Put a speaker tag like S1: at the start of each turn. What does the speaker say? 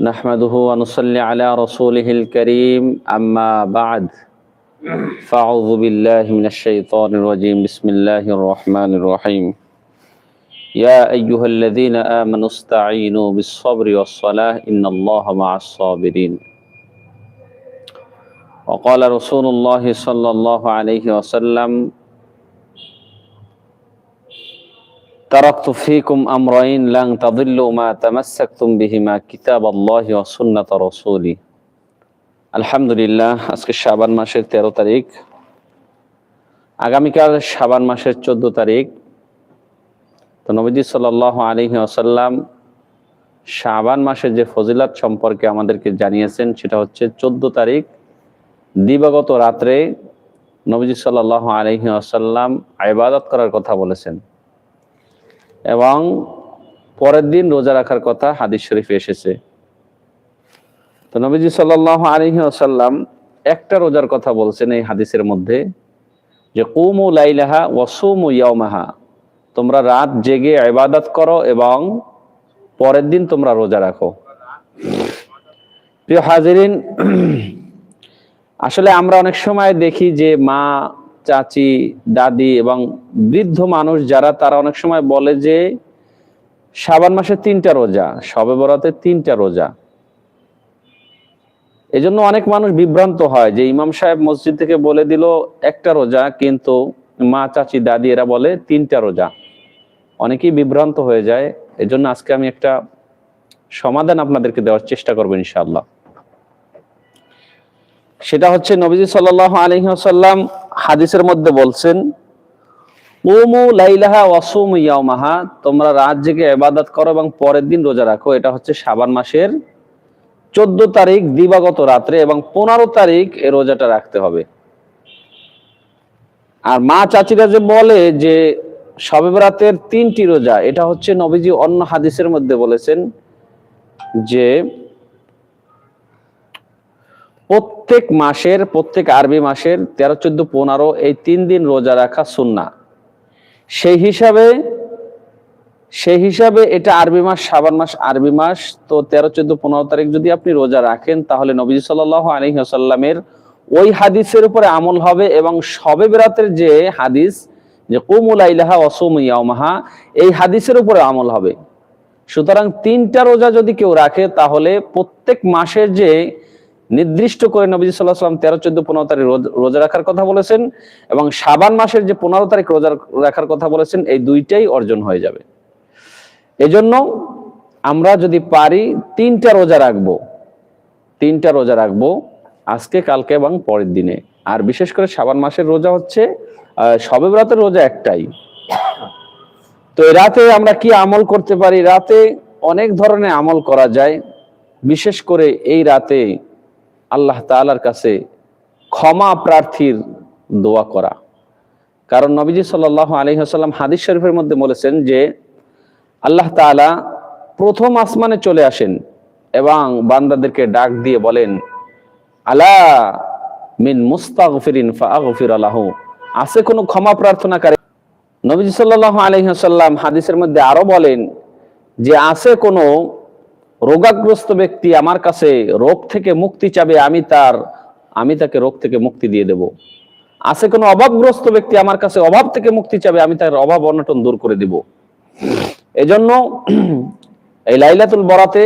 S1: نحمده ونصلي على رسوله الكريم أما بعد. فأعوذ بالله من الشيطان الرجيم. بسم الله الرحمن الرحيم. يا أيها الذين آمنوا استعينوا بالصبر والصلاة إن الله مع الصابرين. وقال رسول الله صلى الله عليه وسلم তারাক্তু ফিকুম আমরাইন lung তাদিল্লু মা বিহিমা সুন্নাত আলহামদুলিল্লাহ, আজকে শাবান মাসের 13 তারিখ। আগামীকাল শাবান মাসের 14 তারিখ। তো নবীজি সাল্লাল্লাহু আলাইহি ওয়াসাল্লাম শাবান মাসের যে ফজিলাত সম্পর্কে আমাদেরকে জানিয়েছেন, সেটা হচ্ছে 14 তারিখ, দিবাগত রাত্রে নবীজি সাল্লাল্লাহু আলাইহি ওয়াসাল্লাম করার কথা বলেছেন। এবং পরের দিন রোজা রাখার কথা হাদিস শরীফে এসেছে। তো নবীজি সাল আলহি আসাল্লাম একটা রোজার কথা বলছেন এই হাদিসের মধ্যে যে, কুমু লাইলাহা ওয়াসুমু ইয়ামাহা তোমরা রাত জেগে ইবাদত করো এবং পরের দিন তোমরা রোজা রাখো। প্রিয় হাজিরিন, আসলে আমরা অনেক সময় দেখি যে মা চাচি, দাদি এবং বৃদ্ধ মানুষ যারা, তারা অনেক সময় বলে যে শ্রাবণ মাসে তিনটা রোজা, সবে বরাতে তিনটা রোজা। এজন্য অনেক মানুষ বিভ্রান্ত হয় যে ইমাম সাহেব মসজিদ থেকে বলে দিল একটা রোজা, কিন্তু মা, চাচি, দাদি এরা বলে তিনটা রোজা। অনেকেই বিভ্রান্ত হয়ে যায়। এজন্য আজকে আমি একটা সমাধান আপনাদেরকে দেওয়ার চেষ্টা করব ইনশাআল্লাহ। সেটা হচ্ছে নবীজি সাল আলহিহাসাল্লাম হাদিসের মধ্যে বলছেন ওমু লাইলাহা ওয়াসুম ইয়ামাহা তোমরা রাত জেগে ইবাদত করো এবং পরের দিন রোজা রাখো। এটা হচ্ছে শাবান মাসের চোদ্দ তারিখ দিবাগত রাত্রে এবং পনেরো তারিখ এ রোজাটা রাখতে হবে। আর মা চাচিরা যে বলে যে শবে রাতের তিনটি রোজা এটা হচ্ছে নবীজি অন্য হাদিসের মধ্যে বলেছেন যে প্রত্যেক মাসের, প্রত্যেক আরবি মাসের তেরো, চোদ্দ, পনেরো, এই তিন দিন রোজা রাখা সুন্না সেই হিসাবে সেই হিসাবে এটা আরবি মাস সাবান মাস, আরবি মাস, তো তেরো, চোদ্দ, পনেরো তারিখ যদি আপনি রোজা রাখেন, তাহলে নবীজ সাল আলহিহাসাল্লামের ওই হাদিসের উপরে আমল হবে এবং সবে বেরাতের যে হাদিস, যে কুমুলা ইলাহা অসুম ইয়ামাহা এই হাদিসের উপরে আমল হবে। সুতরাং তিনটা রোজা যদি কেউ রাখে, তাহলে প্রত্যেক মাসের যে নির্দিষ্ট করে নবী সাল্লাহ সাল্লাম তেরো, চোদ্দ, পনেরো তারিখ রোজা রাখার কথা বলেছেন এবং সাবান মাসের যে পনেরো তারিখ রোজা রাখার কথা বলেছেন, এই দুইটাই অর্জন হয়ে যাবে। এজন্য আমরা যদি পারি, তিনটা রোজা রাখব। তিনটা রোজা রাখব আজকে, কালকে এবং পরের দিনে। আর বিশেষ করে সাবান মাসের রোজা হচ্ছে সবে রাতের রোজা একটাই। তো এই রাতে আমরা কি আমল করতে পারি? রাতে অনেক ধরনের আমল করা যায়। বিশেষ করে এই রাতে আল্লাহ তালার কাছে ক্ষমা প্রার্থীর দোয়া করা। কারণ নবীজি সাল আলহিহাসাল্লাম হাদিস শরীফের মধ্যে বলেছেন যে, আল্লাহ তালা প্রথম আসমানে চলে আসেন এবং বান্দাদেরকে ডাক দিয়ে বলেন, আলা মিন মুস্তাগফিরিন ফাগফির আলাহু আছে কোনো ক্ষমা প্রার্থনাকারী? নবীজি সাল্লাল্লাহু আলাইহি ওয়াসাল্লাম হাদিসের মধ্যে আরও বলেন যে, আছে কোনো রোগাগ্রস্ত ব্যক্তি আমার কাছে রোগ থেকে মুক্তি চাবে, আমি তার, আমি তাকে রোগ থেকে মুক্তি দিয়ে দেব। আছে কোনো অভাবগ্রস্ত ব্যক্তি আমার কাছে অভাব থেকে মুক্তি চাবে, আমি তার অভাব অনটন দূর করে দিব। এজন্য এই লাইলাতুল বরাতে